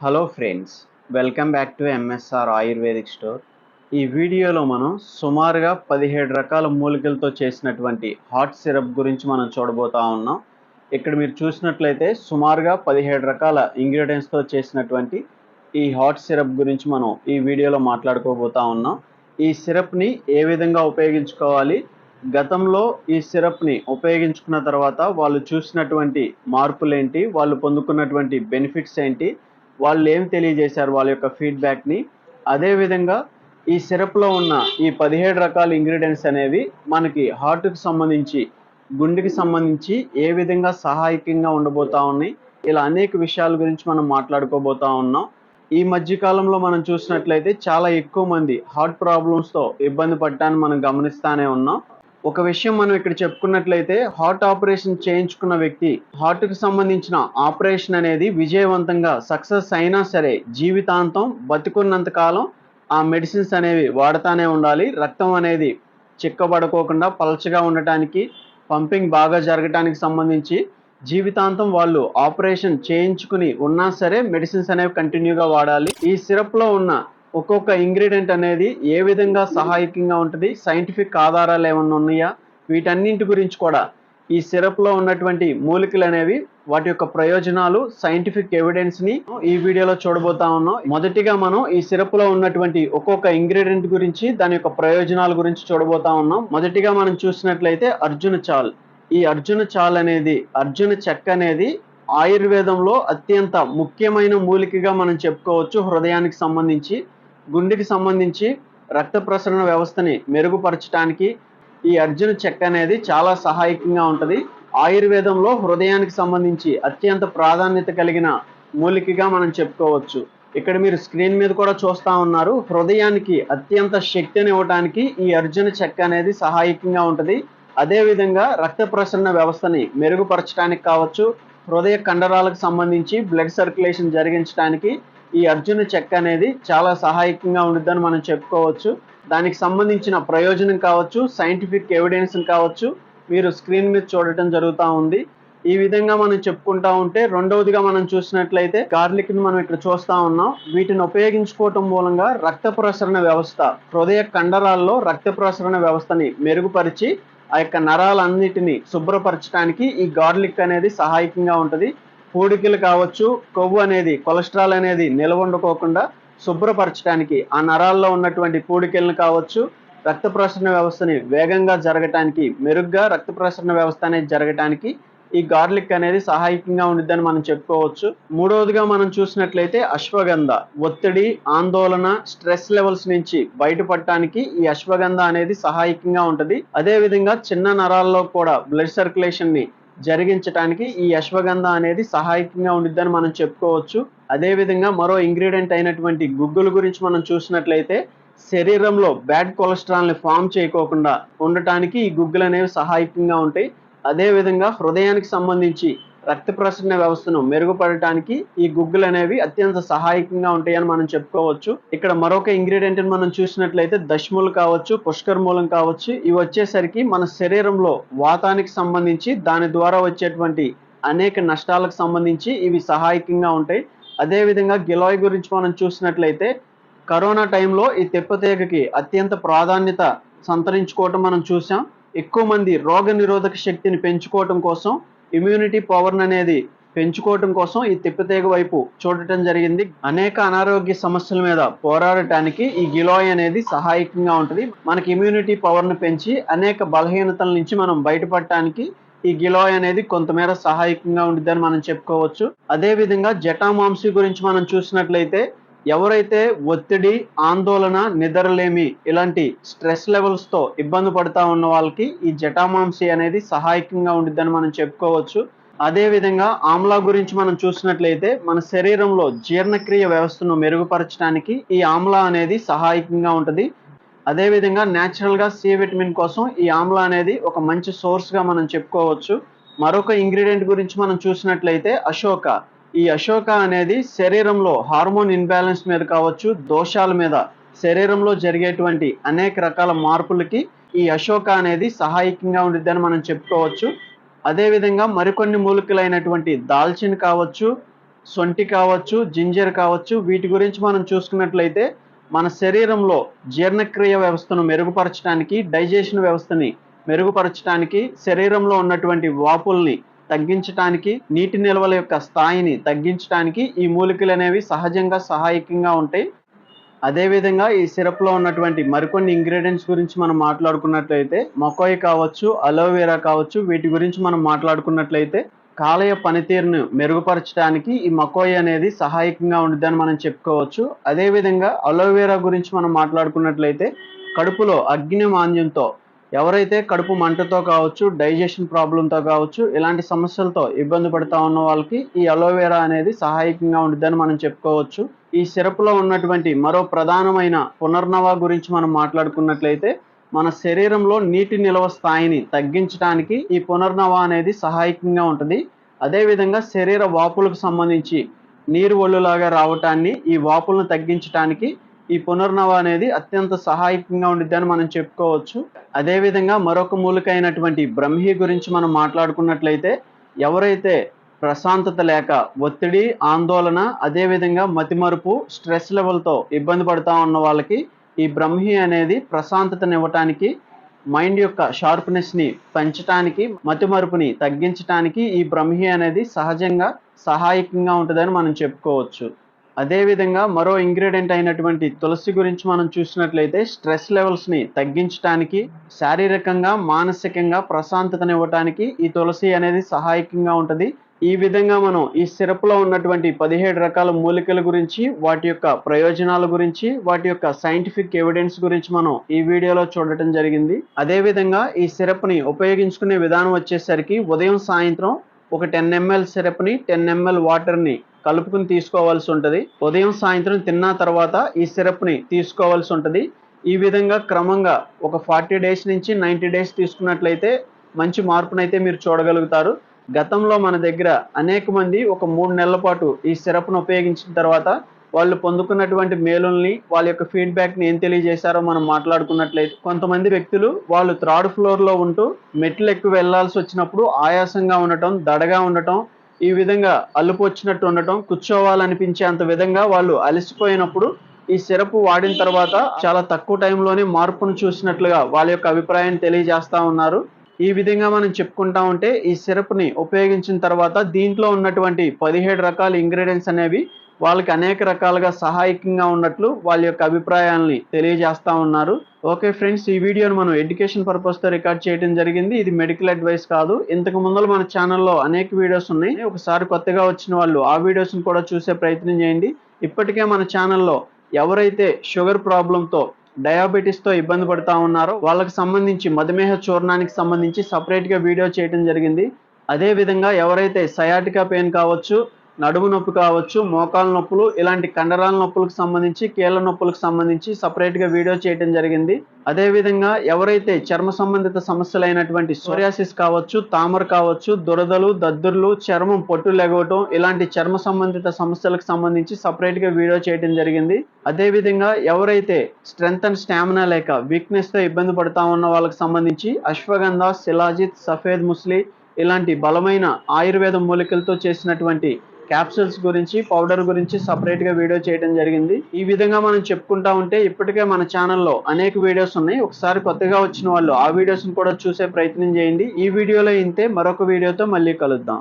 Hello friends welcome back to MSR ayurvedic store ఈ వీడియోలో మనం సుమారుగా పదిహేడు రకాల మూలికలతో చేసినటువంటి హాట్ సిరప్ గురించి మనం చూడబోతా ఉన్నాం. ఇక్కడ మీరు చూసినట్లయితే సుమారుగా పదిహేడు రకాల ఇంగ్రీడియంట్స్తో చేసినటువంటి ఈ హాట్ సిరప్ గురించి మనం ఈ వీడియోలో మాట్లాడుకోబోతా ఉన్నాం. ఈ సిరప్ని ఏ విధంగా ఉపయోగించుకోవాలి? గతంలో ఈ సిరప్ని ఉపయోగించుకున్న తర్వాత వాళ్ళు చూసినటువంటి మార్పులేంటి వాళ్ళు పొందుకున్నటువంటి బెనిఫిట్స్ ఏంటి? వాళ్ళు ఏం తెలియజేశారు వాళ్ళ యొక్క ఫీడ్బ్యాక్ని అదేవిధంగా ఈ సిరప్లో ఉన్న ఈ పదిహేడు రకాల ఇంగ్రీడియంట్స్ అనేవి మనకి హార్ట్కి సంబంధించి గుండెకి సంబంధించి ఏ విధంగా సహాయకంగా ఉండబోతా ఉన్నాయి? ఇలా అనేక విషయాల గురించి మనం మాట్లాడుకోబోతా ఉన్నాం. ఈ మధ్యకాలంలో మనం చూసినట్లయితే చాలా ఎక్కువ మంది హార్ట్ ప్రాబ్లమ్స్తో ఇబ్బంది పడ్డాన్ని మనం గమనిస్తానే ఉన్నాం. ఒక విషయం మనం ఇక్కడ చెప్పుకున్నట్లయితే హార్ట్ ఆపరేషన్ చేయించుకున్న వ్యక్తి హార్ట్కి సంబంధించిన ఆపరేషన్ అనేది విజయవంతంగా సక్సెస్ అయినా సరే జీవితాంతం బతికున్నంత కాలం ఆ మెడిసిన్స్ అనేవి వాడుతూనే ఉండాలి. రక్తం అనేది చిక్కబడుకోకుండా పలచగా ఉండటానికి పంపింగ్ బాగా జరగటానికి సంబంధించి జీవితాంతం వాళ్ళు ఆపరేషన్ చేయించుకుని ఉన్నా సరే మెడిసిన్స్ అనేవి కంటిన్యూగా వాడాలి. ఈ సిరప్లో ఉన్న ఒక్కొక్క ఇంగ్రీడియంట్ అనేది ఏ విధంగా సహాయకంగా ఉంటుంది సైంటిఫిక్ ఆధారాలు ఏమన్నా ఉన్నాయా? వీటన్నింటి గురించి కూడా ఈ సిరప్లో ఉన్నటువంటి మూలికలు అనేవి వాటి యొక్క ప్రయోజనాలు సైంటిఫిక్ ఎవిడెన్స్ని ఈ వీడియోలో చూడబోతా ఉన్నాం. మొదటిగా మనం ఈ సిరప్లో ఉన్నటువంటి ఒక్కొక్క ఇంగ్రీడియంట్ గురించి దాని యొక్క ప్రయోజనాల గురించి చూడబోతా ఉన్నాం. మొదటిగా మనం చూసినట్లయితే అర్జున చాల్. ఈ అర్జున చాల్ అనేది అర్జున చెక్క అనేది ఆయుర్వేదంలో అత్యంత ముఖ్యమైన మూలికగా మనం చెప్పుకోవచ్చు హృదయానికి సంబంధించి. గుండెకి సంబంధించి రక్త ప్రసరణ వ్యవస్థని మెరుగుపరచడానికి ఈ అర్జున చెక్క అనేది చాలా సహాయకంగా ఉంటుంది. ఆయుర్వేదంలో హృదయానికి సంబంధించి అత్యంత ప్రాధాన్యత కలిగిన మూలికగా మనం చెప్పుకోవచ్చు. ఇక్కడ మీరు స్క్రీన్ మీద కూడా చూస్తా ఉన్నారు. హృదయానికి అత్యంత శక్తిని ఇవ్వడానికి ఈ అర్జున చెక్క అనేది సహాయకంగా ఉంటుంది. అదేవిధంగా రక్త ప్రసరణ వ్యవస్థని మెరుగుపరచడానికి కావచ్చు. హృదయ కండరాలకు సంబంధించి బ్లడ్ సర్క్యులేషన్ జరిగించడానికి ఈ అర్జున చెక్క అనేది చాలా సహాయకంగా ఉండిద్దని మనం చెప్పుకోవచ్చు. దానికి సంబంధించిన ప్రయోజనం కావచ్చు సైంటిఫిక్ ఎవిడెన్స్ కావచ్చు మీరు స్క్రీన్ మీద చూడటం జరుగుతూ ఉంది. ఈ విధంగా మనం చెప్పుకుంటా ఉంటే రెండవదిగా మనం చూసినట్లయితే గార్లిక్ని మనం ఇక్కడ చూస్తా ఉన్నాం. వీటిని ఉపయోగించుకోవటం మూలంగా రక్త ప్రసరణ వ్యవస్థ హృదయ కండరాల్లో రక్త ప్రసరణ వ్యవస్థని మెరుగుపరిచి ఆ యొక్క నరాలన్నిటిని శుభ్రపరచడానికి ఈ గార్లిక్ అనేది సహాయకంగా ఉంటుంది. పూడికలు కావచ్చు కొవ్వు అనేది కొలెస్ట్రాల్ అనేది నిల్వ ఉండకోకుండా శుభ్రపరచడానికి ఆ నరాల్లో ఉన్నటువంటి పూడికలను కావచ్చు రక్త ప్రసరణ వ్యవస్థని వేగంగా జరగటానికి మెరుగ్గా రక్త ప్రసరణ వ్యవస్థ అనేది జరగటానికి ఈ గార్లిక్ అనేది సహాయకంగా ఉండిద్దని మనం చెప్పుకోవచ్చు. మూడవదిగా మనం చూసినట్లయితే అశ్వగంధ. ఒత్తిడి ఆందోళన స్ట్రెస్ లెవెల్స్ నుంచి బయటపడటానికి ఈ అశ్వగంధ అనేది సహాయకంగా ఉంటుంది. అదే విధంగా చిన్న నరాల్లో కూడా బ్లడ్ సర్క్యులేషన్ని జరిగించడానికి ఈ అశ్వగంధ అనేది సహాయకంగా ఉండిద్దని మనం చెప్పుకోవచ్చు. అదే విధంగా మరో ఇంగ్రీడియంట్ అయినటువంటి గుగ్గుల గురించి మనం చూసినట్లయితే శరీరంలో బ్యాడ్ కొలెస్ట్రాల్ని ఫామ్ చేయకోకుండా ఉండటానికి ఈ గుగ్గులు అనేవి సహాయకంగా ఉంటాయి. అదేవిధంగా హృదయానికి సంబంధించి రక్త ప్రసరణ వ్యవస్థను మెరుగుపడటానికి ఈ గుగ్గులు అనేవి అత్యంత సహాయకంగా ఉంటాయని మనం చెప్పుకోవచ్చు. ఇక్కడ మరొక ఇంగ్రీడియంట్ మనం చూసినట్లయితే దశమూలు కావచ్చు పుష్కర్ మూలం కావచ్చు ఇవి వచ్చేసరికి మన శరీరంలో వాతానికి సంబంధించి దాని ద్వారా వచ్చేటువంటి అనేక నష్టాలకు సంబంధించి ఇవి సహాయకంగా ఉంటాయి. అదేవిధంగా గిలోయ్ గిలాయ్ గురించి మనం చూసినట్లయితే కరోనా టైంలో ఈ తెప్పతీగకి అత్యంత ప్రాధాన్యత సంతరించుకోవటం మనం చూసాం ఎక్కువ మంది రోగ నిరోధక శక్తిని పెంచుకోవటం కోసం ఇమ్యూనిటీ పవర్ అనేది పెంచుకోవటం కోసం ఈ తిప్పతీగ వైపు చూడటం జరిగింది. అనేక అనారోగ్య సమస్యల మీద పోరాడటానికి ఈ గిలాయ్ అనేది సహాయకంగా ఉంటుంది. మనకి ఇమ్యూనిటీ పవర్ను పెంచి అనేక బలహీనతల నుంచి మనం బయటపడటానికి ఈ గిలాయ్ అనేది కొంతమేర సహాయకంగా ఉండిద్దని మనం చెప్పుకోవచ్చు. అదే విధంగా జటామాంసి గురించి మనం చూసినట్లయితే ఎవరైతే ఒత్తిడి ఆందోళన నిద్రలేమి ఇలాంటి స్ట్రెస్ లెవెల్స్తో ఇబ్బంది పడతా ఉన్న వాళ్ళకి ఈ జటామాంసి అనేది సహాయకంగా ఉండిద్దని మనం చెప్పుకోవచ్చు. అదే విధంగా ఆమ్లా గురించి మనం చూసినట్లయితే మన శరీరంలో జీర్ణక్రియ వ్యవస్థను మెరుగుపరచడానికి ఈ ఆమ్లా అనేది సహాయకంగా ఉంటుంది. అదేవిధంగా న్యాచురల్గా సి విటమిన్ కోసం ఈ ఆమ్లా అనేది ఒక మంచి సోర్స్గా మనం చెప్పుకోవచ్చు. మరొక ఇంగ్రీడియంట్ గురించి మనం చూసినట్లయితే అశోక. ఈ అశోక అనేది శరీరంలో హార్మోన్ ఇన్బ్యాలెన్స్ మీద కావచ్చు దోషాల మీద. శరీరంలో జరిగేటువంటి అనేక రకాల మార్పులకి ఈ అశోక అనేది సహాయకంగా ఉండిద్దని మనం చెప్పుకోవచ్చు. అదేవిధంగా మరికొన్ని మూలికలైనటువంటి దాల్చిన కావచ్చు సొంటి కావచ్చు జింజర్ కావచ్చు వీటి గురించి మనం చూసుకున్నట్లయితే మన శరీరంలో జీర్ణక్రియ వ్యవస్థను మెరుగుపరచడానికి డైజెషన్ వ్యవస్థని మెరుగుపరచడానికి శరీరంలో ఉన్నటువంటి వాపుల్ని తగ్గించడానికి నీటి నిల్వల యొక్క స్థాయిని తగ్గించడానికి ఈ మూలికలు అనేవి సహజంగా సహాయకంగా ఉంటాయి. అదేవిధంగా ఈ సిరప్లో ఉన్నటువంటి మరికొన్ని ఇంగ్రీడియంట్స్ గురించి మనం మాట్లాడుకున్నట్లయితే మొకోయ్ కావచ్చు అలోవెరా కావచ్చు వీటి గురించి మనం మాట్లాడుకున్నట్లయితే కాలేయ పనితీరును మెరుగుపరచడానికి ఈ మకోయ్ అనేది సహాయకంగా ఉంటుందని మనం చెప్పుకోవచ్చు. అదేవిధంగా అలోవెరా గురించి మనం మాట్లాడుకున్నట్లయితే కడుపులో అగ్ని మాంద్యంతో ఎవరైతే కడుపు మంటతో కావచ్చు డైజెషన్ ప్రాబ్లంతో కావచ్చు ఇలాంటి సమస్యలతో ఇబ్బంది పడుతూ ఉన్న వాళ్ళకి ఈ అలోవెరా అనేది సహాయకంగా ఉంటుందని మనం చెప్పుకోవచ్చు. ఈ సిరప్లో ఉన్నటువంటి మరో ప్రధానమైన పునర్నవ గురించి మనం మాట్లాడుకున్నట్లయితే మన శరీరంలో నీటి నిల్వ స్థాయిని తగ్గించడానికి ఈ పునర్నవ అనేది సహాయకంగా ఉంటుంది. అదేవిధంగా శరీర వాపులకు సంబంధించి నీరు ఒళ్ళులాగా రావటాన్ని ఈ వాపులను తగ్గించడానికి ఈ పునర్నవ అనేది అత్యంత సహాయకంగా ఉండిద్దని మనం చెప్పుకోవచ్చు. అదేవిధంగా మరొక మూలిక అయినటువంటి బ్రహ్మి గురించి మనం మాట్లాడుకున్నట్లయితే ఎవరైతే ప్రశాంతత లేక ఒత్తిడి ఆందోళన అదేవిధంగా మతిమరుపు స్ట్రెస్ లెవెల్తో ఇబ్బంది పడుతూ ఉన్న వాళ్ళకి ఈ బ్రహ్మి అనేది ప్రశాంతతనివ్వటానికి మైండ్ యొక్క షార్ప్నెస్ని పెంచటానికి మతిమరుపుని తగ్గించటానికి ఈ బ్రహ్మి అనేది సహజంగా సహాయకంగా ఉంటుందని మనం చెప్పుకోవచ్చు. అదేవిధంగా మరో ఇంగ్రీడియంట్ అయినటువంటి తులసి గురించి మనం చూసినట్లయితే స్ట్రెస్ లెవెల్స్ని తగ్గించడానికి శారీరకంగా మానసికంగా ప్రశాంతతనివ్వటానికి ఈ తులసి అనేది సహాయకంగా ఉంటుంది. ఈ విధంగా మనం ఈ సిరప్లో ఉన్నటువంటి పదిహేడు రకాల మూలికల గురించి వాటి యొక్క ప్రయోజనాల గురించి వాటి యొక్క సైంటిఫిక్ ఎవిడెన్స్ గురించి మనం ఈ వీడియోలో చూడటం జరిగింది. అదేవిధంగా ఈ సిరప్ని ఉపయోగించుకునే విధానం వచ్చేసరికి ఉదయం సాయంత్రం ఒక టెన్ ఎంఎల్ సిరప్ని టెన్ ఎంఎల్ వాటర్ని కలుపుకుని తీసుకోవాల్సి ఉంటుంది. ఉదయం సాయంత్రం తిన్న తర్వాత ఈ సిరప్ని తీసుకోవాల్సి ఉంటుంది. ఈ విధంగా క్రమంగా ఒక ఫార్టీ డేస్ నుంచి నైంటీ డేస్ తీసుకున్నట్లయితే మంచి మార్పునైతే మీరు చూడగలుగుతారు. గతంలో మన దగ్గర అనేక మంది ఒక మూడు నెలల పాటు ఈ సిరప్ను ఉపయోగించిన తర్వాత వాళ్ళు పొందుకున్నటువంటి మేలుల్ని వాళ్ళ యొక్క ఫీడ్బ్యాక్ని ఏం తెలియజేశారో మనం మాట్లాడుకున్నట్లయితే కొంతమంది వ్యక్తులు వాళ్ళు థర్డ్ ఫ్లోర్లో ఉంటూ మెట్లు ఎక్కువ వెళ్ళాల్సి వచ్చినప్పుడు ఆయాసంగా ఉండటం దడగా ఉండటం ఈ విధంగా అల్లుపు వచ్చినట్టు ఉండటం కూర్చోవాలనిపించే అంత విధంగా వాళ్ళు అలసిపోయినప్పుడు ఈ సిరప్ వాడిన తర్వాత చాలా తక్కువ టైంలోనే మార్పును చూసినట్లుగా వాళ్ళ యొక్క అభిప్రాయాన్ని తెలియజేస్తూ ఉన్నారు. ఈ విధంగా మనం చెప్పుకుంటా ఉంటే ఈ సిరప్ని ఉపయోగించిన తర్వాత దీంట్లో ఉన్నటువంటి పదిహేడు రకాల ఇంగ్రీడియంట్స్ అనేవి వాళ్ళకి అనేక రకాలుగా సహాయకంగా ఉన్నట్లు వాళ్ళ యొక్క అభిప్రాయాల్ని తెలియజేస్తూ ఉన్నారు. ఓకే ఫ్రెండ్స్ ఈ వీడియోను మనం ఎడ్యుకేషన్ పర్పస్తో రికార్డ్ చేయడం జరిగింది. ఇది మెడికల్ అడ్వైస్ కాదు. ఇంతకు ముందు మన ఛానల్లో అనేక వీడియోస్ ఉన్నాయి. ఒకసారి కొత్తగా వచ్చిన వాళ్ళు ఆ వీడియోస్ని కూడా చూసే ప్రయత్నం చేయండి. ఇప్పటికే మన ఛానల్లో ఎవరైతే షుగర్ ప్రాబ్లంతో డయాబెటీస్తో ఇబ్బంది పడుతూ ఉన్నారో వాళ్ళకి సంబంధించి మధుమేహ చూర్ణానికి సంబంధించి సపరేట్గా వీడియో చేయడం జరిగింది. అదేవిధంగా ఎవరైతే సయాటికా పెయిన్ కావచ్చు నడుము నొప్పి కావచ్చు మోకాల నొప్పులు ఇలాంటి కండరాల నొప్పులకు సంబంధించి కీళ్ళ నొప్పులకు సంబంధించి సపరేట్గా వీడియో చేయడం జరిగింది. అదేవిధంగా ఎవరైతే చర్మ సంబంధిత సమస్యలైనటువంటి సోరియాసిస్ కావచ్చు తామర కావచ్చు దురదలు దద్దుర్లు చర్మం పొట్టు లెగవటం ఇలాంటి చర్మ సంబంధిత సమస్యలకు సంబంధించి సపరేట్గా వీడియో చేయడం జరిగింది. అదేవిధంగా ఎవరైతే స్ట్రెంగ్త్ అండ్ స్టామినా లేక వీక్నెస్తో ఇబ్బంది పడతా ఉన్న వాళ్ళకి సంబంధించి అశ్వగంధ శిలాజిత్ సఫేద్ ముస్లి ఇలాంటి బలమైన ఆయుర్వేద మూలికలతో చేసినటువంటి క్యాప్సూల్స్ గురించి పౌడర్ గురించి సపరేట్గా వీడియో చేయడం జరిగింది. ఈ విధంగా మనం చెప్పుకుంటా ఉంటే ఇప్పటికే మన ఛానల్లో అనేక వీడియోస్ ఉన్నాయి. ఒకసారి కొత్తగా వచ్చిన వాళ్ళు ఆ వీడియోస్ని కూడా చూసే ప్రయత్నం చేయండి. ఈ వీడియోలో ఇంతే. మరొక వీడియోతో మళ్ళీ కలుద్దాం.